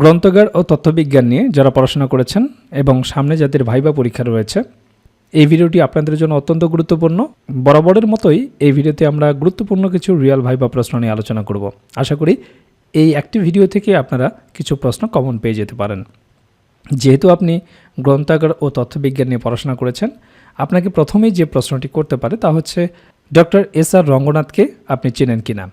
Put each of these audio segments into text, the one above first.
গ্রন্থগার ও তথ্যবিজ্ঞান নিয়ে যারা পড়াশোনা করেছেন এবং সামনে যাদের ভাইবা পরীক্ষা রয়েছে, এই ভিডিওটি আপনাদের জন্য অত্যন্ত গুরুত্বপূর্ণ। বরাবরের মতোই এই ভিডিওতে আমরা গুরুত্বপূর্ণ কিছু রিয়াল ভাইবা প্রশ্ন নিয়ে আলোচনা করব। আশা করি এই একটি ভিডিও থেকে আপনারা কিছু প্রশ্ন কমন পেয়ে যেতে পারেন। যেহেতু আপনি গ্রন্থাগার ও তথ্যবিজ্ঞান নিয়ে পড়াশোনা করেছেন, আপনাকে প্রথমেই যে প্রশ্নটি করতে পারে তা হচ্ছে, ডক্টর এস আর রঙ্গনাথকে আপনি চেনেন কিনা?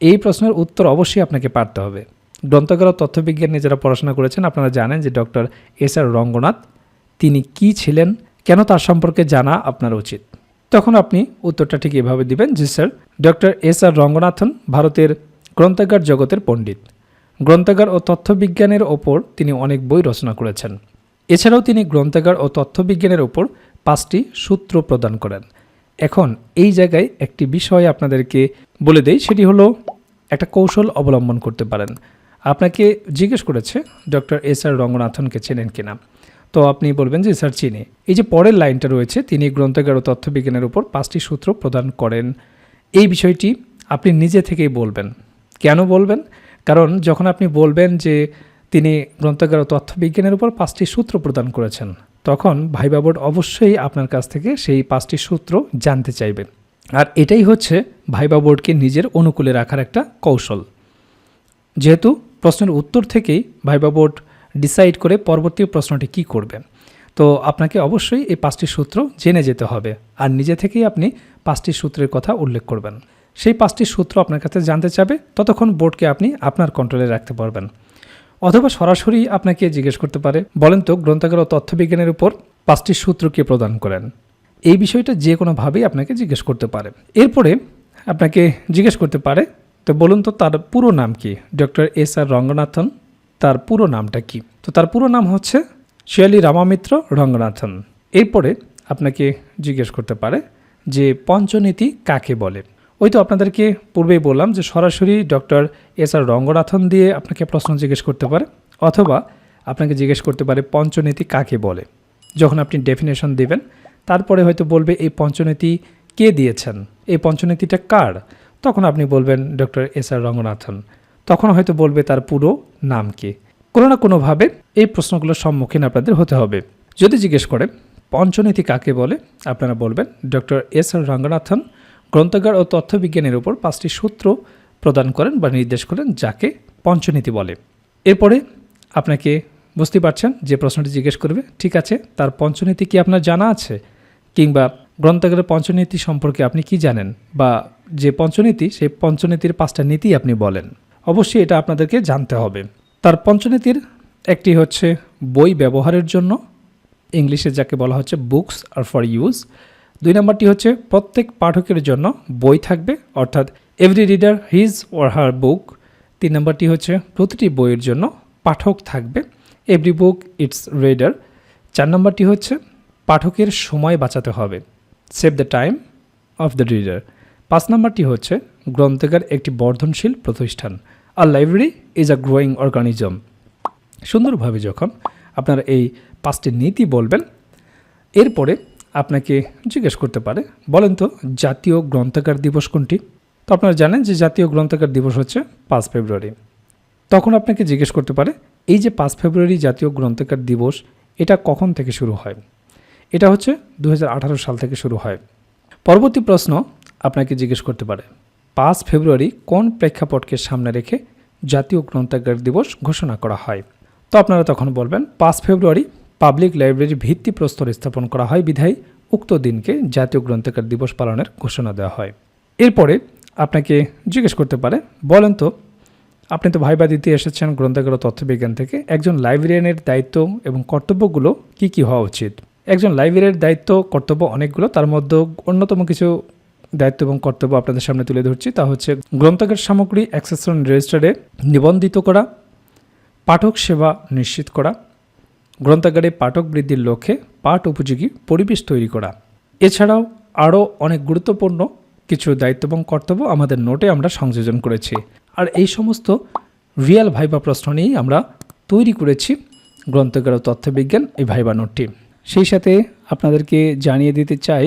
এই প্রশ্নের উত্তর অবশ্যই আপনাকে পারতে হবে। গ্রন্থাগার ও তথ্যবিজ্ঞান নিয়ে যারা পড়াশোনা করেছেন, আপনারা জানেন যে ডক্টর এস আর রঙ্গনাথ, তিনি কি ছিলেন, কেন তার সম্পর্কে জানা আপনার উচিত। তখন আপনি উত্তরটা ঠিক এভাবে দিবেন যে, sir, doctor S R Ranganathan ভারতের গ্রন্থাগার জগতের পণ্ডিত। গ্রন্থাগার ও তথ্যবিজ্ঞানের ওপর তিনি অনেক বই রচনা করেছেন। এছাড়াও তিনি গ্রন্থাগার ও তথ্যবিজ্ঞানের ওপর পাঁচটি সূত্র প্রদান করেন। এখন এই জায়গায় একটি বিষয় আপনাদেরকে বলে দেই, সেটি হলো একটা কৌশল অবলম্বন করতে পারেন। আপনাকে জিজ্ঞেস করেছে, ডক্টর এস আর রঙ্গনাথনকে চেনেন কিনা? তো আপনি বলবেন যে, স্যার, চিনি। এই যে পরের লাইনটা রয়েছে, তিনি গ্রন্থাগার ও তথ্যবিজ্ঞানের উপর পাঁচটি সূত্র প্রদান করেন। এই বিষয়টি আপনি নিজে থেকেই বলবেন। কেন বলবেন? কারণ যখন আপনি বলবেন যে, তিনি গ্রন্থাগার ও তথ্যবিজ্ঞানের উপর পাঁচটি সূত্র প্রদান করেছেন, তখন ভাইবা বোর্ড অবশ্যই আপনার কাছ থেকে সেই পাঁচটি সূত্র জানতে চাইবেন আর এটাই হচ্ছে ভাইবা বোর্ডকে নিজের অনুকূলে রাখার একটা কৌশল। যেহেতু প্রশ্নের উত্তর থেকেই ভাইবা বোর্ড ডিসাইড করে পরবর্তী প্রশ্নটি কি করবে তো আপনাকে অবশ্যই এই পাঁচটি সূত্র জেনে যেতে হবে আর নিজে থেকেই আপনি পাঁচটি সূত্রের কথা উল্লেখ করবেন। সেই পাঁচটি সূত্র আপনার কাছে জানতে চাবে, ততক্ষণ বোর্ডকে আপনি আপনার কন্ট্রোলে রাখতে পারবেন। অথবা সরাসরি আপনাকে জিজ্ঞেস করতে পারে, বলেন তো গ্রন্থাগার ও তথ্যবিজ্ঞানের উপর পাঁচটি সূত্র কে প্রদান করেন? এই বিষয়টা যে কোনোভাবেই আপনাকে জিজ্ঞেস করতে পারে। এরপরে আপনাকে জিজ্ঞেস করতে পারে তো বলুন তো, তার পুরো নাম কি? ডক্টর এস আর রঙ্গনাথন, তার পুরো নামটা কি? তো তার পুরো নাম হচ্ছে শিয়ালি রামামিত্র রঙ্গনাথন। এরপরে আপনাকে জিজ্ঞেস করতে পারে যে পঞ্চনীতি কাকে বলে? ওই তো আপনাদেরকে পূর্বেই বললাম যে সরাসরি ডক্টর এস আর রঙ্গনাথন দিয়ে আপনাকে প্রশ্ন জিজ্ঞেস করতে পারে, অথবা আপনাকে জিজ্ঞেস করতে পারে পঞ্চনীতি কাকে বলে। যখন আপনি ডেফিনেশন দেবেন, তারপরে হয়তো বলবে এই পঞ্চনীতি কে দিয়েছেন? এই পঞ্চনীতিটা কার? তখন আপনি বলবেন ডক্টর এস আর রঙ্গনাথন। তখন হয়তো বলবে তার পুরো নাম কি। কোনো না কোনোভাবে এই প্রশ্নগুলোর সম্মুখীন আপনাদের হতে হবে। যদি জিজ্ঞেস করে পঞ্চনীতি কাকে বলে? আপনারা বলবেন ডক্টর এস আর রঙ্গনাথন গ্রন্থাগার ও তথ্যবিজ্ঞানের উপর পাঁচটি সূত্র প্রদান করেন বা নির্দেশ করেন যাকে পঞ্চনীতি বলে। এরপরে আপনাকে বুঝতে পারছেন যে প্রশ্নটি জিজ্ঞেস করবে, ঠিক আছে, তার পঞ্চনীতি কি আপনার জানা আছে? কিংবা গ্রন্থাগারের পঞ্চনীতি সম্পর্কে আপনি কি জানেন? বা যে পঞ্চনীতি সেই পঞ্চনীতির পাঁচটা নীতি আপনি বলেন। অবশ্যই এটা আপনাদেরকে জানতে হবে। তার পঞ্চনীতির একটি হচ্ছে বই ব্যবহারের জন্য। ইংলিশে যাকে বলা হচ্ছে বুকস আর ফর ইউজ। দুই নম্বরটি হচ্ছে প্রত্যেক পাঠকের জন্য বই থাকবে, অর্থাৎ every reader his or her book. তিন নম্বরটি হচ্ছে প্রতিটি বইয়ের জন্য পাঠক থাকবে, এভরি বুক ইটস রিডার। চার নম্বরটি হচ্ছে পাঠকের সময় বাঁচাতে হবে। Save the time of the reader. পাঁচ নম্বরটি হচ্ছে গ্রন্থাগার একটি বর্ধনশীল প্রতিষ্ঠান। আর library is a growing organism সুন্দরভাবে যখন আপনারা এই পাঁচটি নীতি বলবেন, এরপরে আপনাকে জিজ্ঞেস করতে পারে, বলেন তো জাতীয় গ্রন্থাগার দিবস কোনটি? তো আপনারা জানেন যে জাতীয় গ্রন্থাগার দিবস হচ্ছে পাঁচ ফেব্রুয়ারি। তখন আপনাকে জিজ্ঞেস করতে পারে, এই যে পাঁচ ফেব্রুয়ারি জাতীয় গ্রন্থাগার দিবস, এটা কখন থেকে শুরু হয়? এটা হচ্ছে দু হাজার আঠারো সাল থেকে শুরু হয়। পরবর্তী প্রশ্ন আপনাকে জিজ্ঞেস করতে পারে। পাঁচ ফেব্রুয়ারি কোন প্রেক্ষাপটকে সামনে রেখে জাতীয় গ্রন্থাগার দিবস ঘোষণা করা হয়? তো আপনারা তখন বলবেন, পাঁচ ফেব্রুয়ারি পাবলিক লাইব্রেরি ভিত্তিপ্রস্তর স্থাপন করা হয়, বিধায় উক্ত দিনকে জাতীয় গ্রন্থাগার দিবস পালনের ঘোষণা দেওয়া হয়। এরপরে আপনাকে জিজ্ঞেস করতে পারে, বলেন তো, আপনি তো ভাইবা দিতে এসেছেন গ্রন্থাগার তথ্যবিজ্ঞান থেকে, একজন লাইব্রেরিয়ানের দায়িত্ব এবং কর্তব্যগুলো কি কি হওয়া উচিত? একজন লাইব্রেরিয়ানের দায়িত্ব, কর্তব্য অনেকগুলো, তার মধ্যে অন্যতম কিছু দায়িত্ব এবং কর্তব্য আপনাদের সামনে তুলে ধরছি, তা হচ্ছে গ্রন্থাগার সামগ্রী অ্যাক্সেসন রেজিস্টারে নিবন্ধিত করা, পাঠক সেবা নিশ্চিত করা, গ্রন্থাগারে পাঠক বৃদ্ধির লক্ষ্যে পাঠ উপযোগী পরিবেশ তৈরি করা। এছাড়াও আরও অনেক গুরুত্বপূর্ণ কিছু দায়িত্ব এবং কর্তব্য আমাদের নোটে আমরা সংযোজন করেছি। আর এই সমস্ত রিয়েল ভাইবা প্রশ্ন নিয়েই আমরা তৈরি করেছি গ্রন্থাগার ও তথ্যবিজ্ঞান এই ভাইবা নোটটি। সেই সাথে আপনাদেরকে জানিয়ে দিতে চাই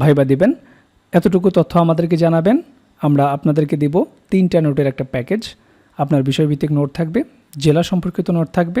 ভাইবা দিবেন। এতটুকু তথ্য আমাদেরকে জানাবেন। আমরা আপনাদেরকে দিব তিনটা নোটের একটা প্যাকেজ। আপনার বিষয়ভিত্তিক নোট থাকবে, জেলা সম্পর্কিত নোট থাকবে